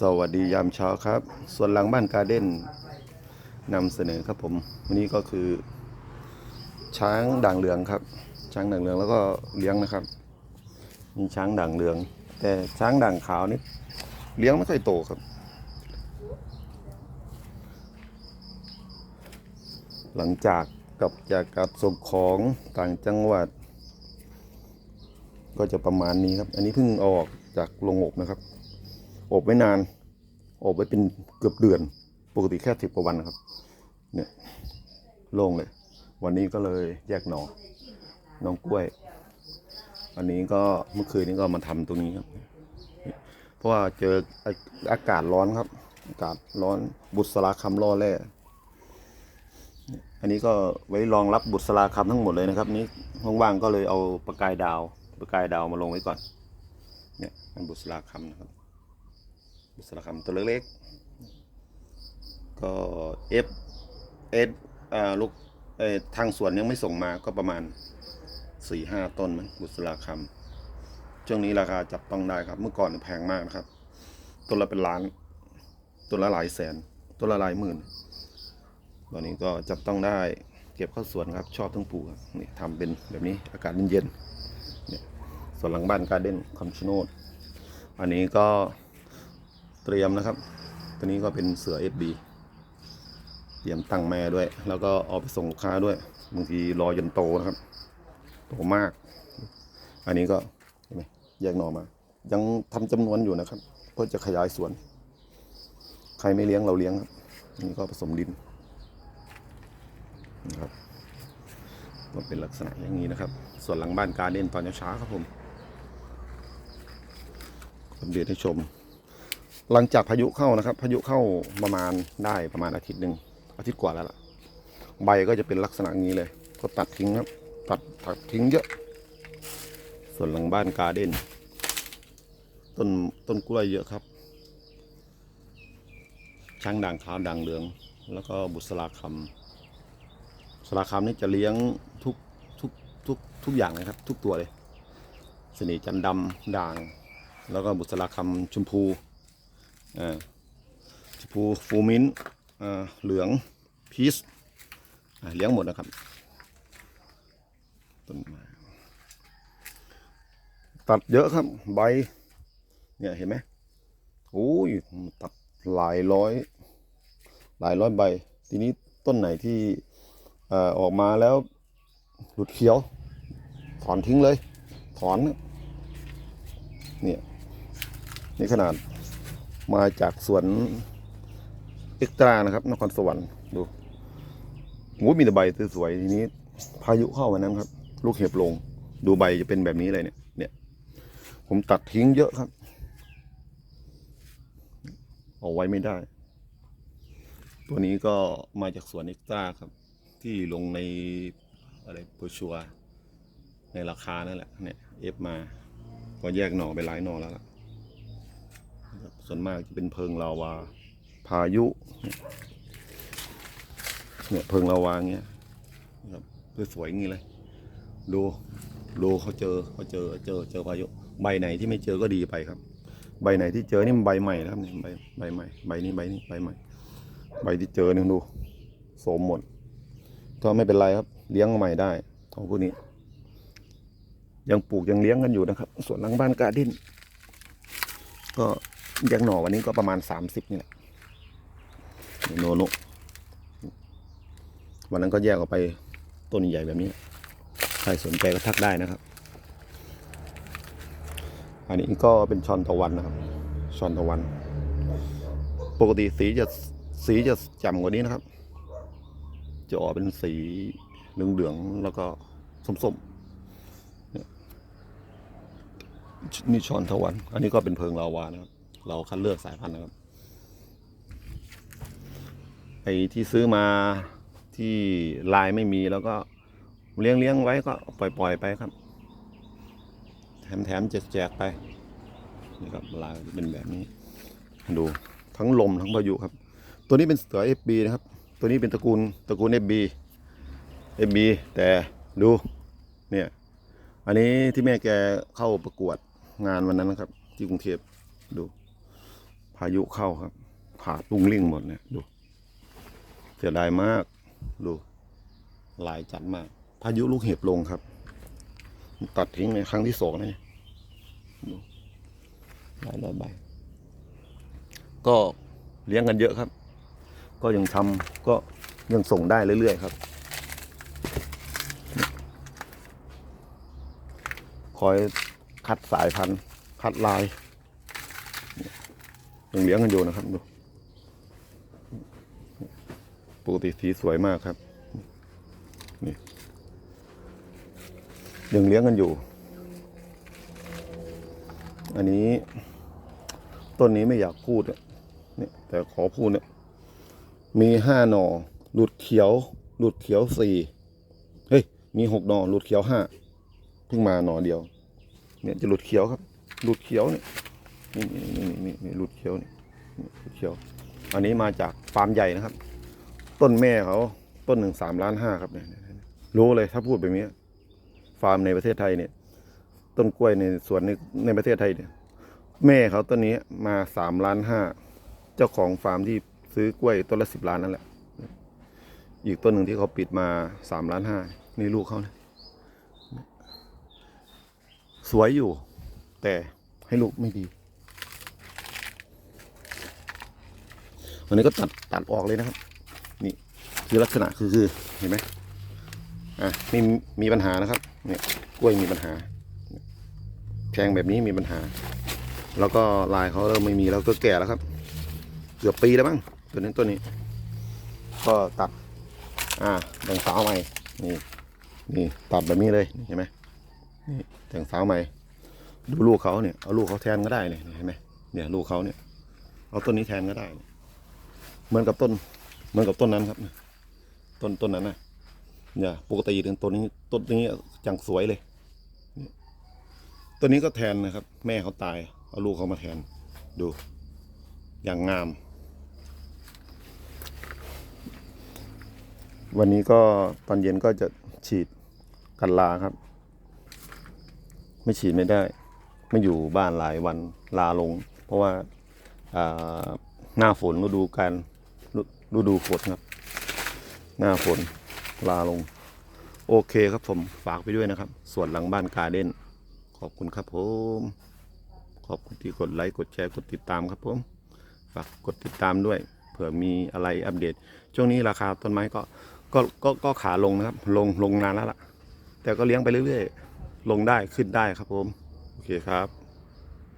สวัสดียามเช้าครับ ส่วนหลังบ้านการ์เด้นนำเสนอครับผม วันนี้ก็คือ ช้างด่างเหลืองครับ ช้างด่างเหลืองแล้วก็เลี้ยงนะครับ มีช้างด่างเหลือง แต่ช้างด่างขาวนี่เลี้ยงไม่ค่อยโตครับ หลังจากกลับจากการส่งของต่างจังหวัด ก็จะประมาณนี้ครับ อันนี้เพิ่งออกจากโรงอบนะครับ อบไว้นาน อบไว้เป็นเกือบเดือน ปกติแค่สิบกว่าวันนะครับ เนี่ยโล่งเลย วันนี้ก็เลยแยกหนอน้องกล้วย อันนี้ก็เมื่อคืนนี้ก็มาทำตรงนี้ครับ เพราะว่าเจออากาศร้อนครับ อากาศร้อนบุษราคำล่อแร่อันนี้ก็ไว้รองรับบุษราคำทั้งหมดเลยนะครับ นี้ว่างๆก็เลยเอาประกายดาว ประกายดาวมาลงไว้ก่อน เนี่ยมันบุษราคำนะครับ บุษราคำตัวเล็กๆ ก็ F S อ่าลูกเอทางสวนยังไม่ส่งมาก็ประมาณสี่ห้าต้นมั้งบุษราคำช่วงนี้ราคาจับต้องได้ครับ เมื่อก่อนแพงมากนะครับ ต้นละเป็นล้าน ต้นละหลายแสน ต้นละหลายหมื่น ตอนนี้ก็จับต้องได้ เก็บเข้าสวนครับ ชอบทั้งปลูกนี่ทำเป็นแบบนี้ อากาศเย็นๆเนี่ยส่วนหลังบ้านการ์เด้นคำชะโนด อันนี้ก็ เตรียมนะครับ ตัวนี้ก็เป็นเสือ FB เตรียมตั้งแม่ด้วย แล้วก็เอาไปส่งลูกค้าด้วย บางทีรอจนโตนะครับ โตมาก อันนี้ก็เห็นไหมแยกหน่อมา ยังทำจำนวนอยู่นะครับ เพื่อจะขยายสวน ใครไม่เลี้ยงเราเลี้ยงครับอันนี้ก็ผสมดินนะครับก็เป็นลักษณะอย่างนี้นะครับ ส่วนหลังบ้านการเด่นตอนเช้าครับผมอัปเดตให้ชม หลังจากพายุเข้านะครับ พายุเข้าประมาณได้ประมาณอาทิตย์หนึ่งอาทิตย์กว่าแล้วล่ะ ใบก็จะเป็นลักษณะนี้เลย ก็ตัดทิ้งครับ ตัดตัดทิ้งเยอะ ส่วนหลังบ้านการ์เด้นต้นต้นกล้วยเยอะครับช้างด่างขาวด่างเหลือง แล้วก็บุษราคำบุษราคำนี่จะเลี้ยงทุกทุกทุกทุกอย่างเลยครับ ทุกตัวเลย สน่ห์จันดำด่าง แล้วก็บุษราคำชมพู อ่าชมพูฟูมินอ่าเหลืองพีชอ่าเลี้ยงหมดนะครับต้นไม้ตัดเยอะครับ ใบ เนี่ยเห็นไหมโอ้ยตัดหลายร้อย หลายร้อยใบ ทีนี้ต้นไหนที่อ่อออกมาแล้วหลุดเขียว ถอนทิ้งเลย ถอน เนี่ย นี่ขนาด มาจากสวนเอ็กตรานะครับนครสวรรค์ดูงูมีแต่ใบสวยๆทีนี้ พายุเข้าวันนั้นครับ ลูกเห็บลง ดูใบจะเป็นแบบนี้เลยเนี่ย เนี่ย ผมตัดทิ้งเยอะครับ เอาไว้ไม่ได้ ตัวนี้ก็มาจากสวนเอ็กตราครับ ที่ลงในอะไรโปรชัวในราคานั่นแหละเนี่ยเอฟมา ก็แยกหน่อไปหลายหน่อแล้วล่ะ ส่วนมากจะเป็นเพิงลาวา พายุ เนี่ยเพิงลาวาเงี้ยนะครับสวยๆอย่างนี้เลย ดูดูเขาเจอเขาเจอเจอเจอพายุ ใบไหนที่ไม่เจอก็ดีไปครับ ใบไหนที่เจอนี่มันใบใหม่นะครับเนี่ยใบใบใหม่ใบนี้ใบนี้ใบใหม่ ใบที่เจอเนี่ยดูโสมหมดก็ไม่เป็นไรครับ เลี้ยงใหม่ได้ของพวกนี้ ยังปลูกยังเลี้ยงกันอยู่นะครับ ส่วนหลังบ้านการ์ดินก็ ยังหน่อวันนี้ก็ประมาณสามสิบนี่แหละโนโนวันนั้นก็แยกออกไปต้นใหญ่แบบนี้ ใครสนใจก็ทักได้นะครับ อันนี้ก็เป็นชอนตะวันนะครับ ชอนตะวัน ปกติสีจะสีจะจ่มกว่านี้นะครับ จะออกเป็นสีเหลืองๆแล้วก็ส้มๆนี่ชอนทวัน อันนี้ก็เป็นเพิงลาวานะครับ เราคัดเลือกสายพันธุ์นะครับไอ้ที่ซื้อมาที่ลายไม่มีแล้วก็เลี้ยงเลี้ยงไว้ก็ปล่อยปล่อยไปครับ แถมแถมแจกแจกไปนี่ครับลายเป็นแบบนี้ ดูทั้งลมทั้งพายุครับ ตัวนี้เป็นเสือ FB นะครับ ตัวนี้เป็นตระกูลตระกูล FB FB แต่ดูเนี่ยอันนี้ที่แม่แกเข้าประกวดงานวันนั้นนะครับ ที่กรุงเทพดูายุเข้าครับขาดลุงลิ่งหมดเนี่ยดูเสียดายมากดูหลายจัดมาก พายุลูกเห็บลงครับ ตัดทิ้งในครั้งที่สองนะเนี่ยดูหลายร้อยใบก็เลี้ยงกันเยอะครับ ก็ยังทำก็ยังส่งได้เรื่อยๆครับ คอยคัดสายพันธุ์คัดลาย ยังเลี้ยงกันอยู่นะครับดูปกติสีสวยมากครับ นี่ยังเลี้ยงกันอยู่ อันนี้ต้นนี้ไม่อยากพูดเนี่ยแต่ขอพูดเนี่ย มีห้าหน่อ หลุดเขียว หลุดเขียวสี่เฮ้ย มีหกหน่อ หลุดเขียวห้า เพิ่งมาหน่อเดียว เนี่ยจะหลุดเขียวครับ หลุดเขียวเนี่ย นี่นี่นี่นี่นี่หลุดเขียวนี่หลุดเขียว อันนี้มาจากฟาร์มใหญ่นะครับ ต้นแม่เขาต้นหนึ่งสามล้านห้าครับเนี่ยรู้เลยถ้าพูดแบบนี้ฟาร์มในประเทศไทยเนี่ย ต้นกล้วยในสวนในในประเทศไทยเนี่ย แม่เขาต้นนี้มาสามล้านห้าเจ้าของฟาร์มที่ซื้อกล้วยต้นละสิบล้านนั่นแหละ อีกต้นหนึ่งที่เขาปิดมาสามล้านห้านี่ลูกเขานะสวยอยู่ แต่ให้ลูกไม่ดี วันนี้ก็ตัดตัดออกเลยนะครับ นี่คือลักษณะคือคือเห็นไหมอะมีมีปัญหานะครับเนี่ยกล้วยมีปัญหาแพงแบบนี้มีปัญหา แล้วก็ลายเขาเริ่มไม่มีแล้วก็แก่แล้วครับ เกือบปีแล้วมั้งตัวนี้ตัวนี้ ก็ตัด อ่าแต่งสาวใหม่นี่นี่ตัดแบบนี้เลยเห็นไหมนี่แต่งสาวใหม่ดูลูกเขาเนี่ยเอาลูกเขาแทนก็ได้เนี่ยเห็นไหมเนี่ยลูกเขาเนี่ยเอาต้นนี้แทนก็ได้ เหมือนกับต้น เหมือนกับต้นนั้นครับ ต้นต้นนั้นนะเนี่ยปกติถึงต้นนี้ต้นนี้จังสวยเลยต้นนี้ก็แทนนะครับ แม่เขาตาย เอาลูกเขามาแทน ดู อย่างงาม วันนี้ก็ตอนเย็นก็จะฉีดกันลาครับ ไม่ฉีดไม่ได้ ไม่อยู่บ้านหลายวันลาลง เพราะว่าอ่าหน้าฝนฤดูการ ฤดูฝนครับ หน้าฝนลาลง โอเคครับผมฝากไปด้วยนะครับ ส่วนหลังบ้านการเด่นขอบคุณครับผม ขอบคุณที่กดไลค์กดแชร์กดติดตามครับผม ฝากกดติดตามด้วย เผื่อมีอะไรอัปเดต ช่วงนี้ราคาต้นไม้ก็ก็ก็ก็ขาลงนะครับ ลงลงนานแล้วล่ะ แต่ก็เลี้ยงไปเรื่อยๆ ลงได้ขึ้นได้ครับผม โอเคครับ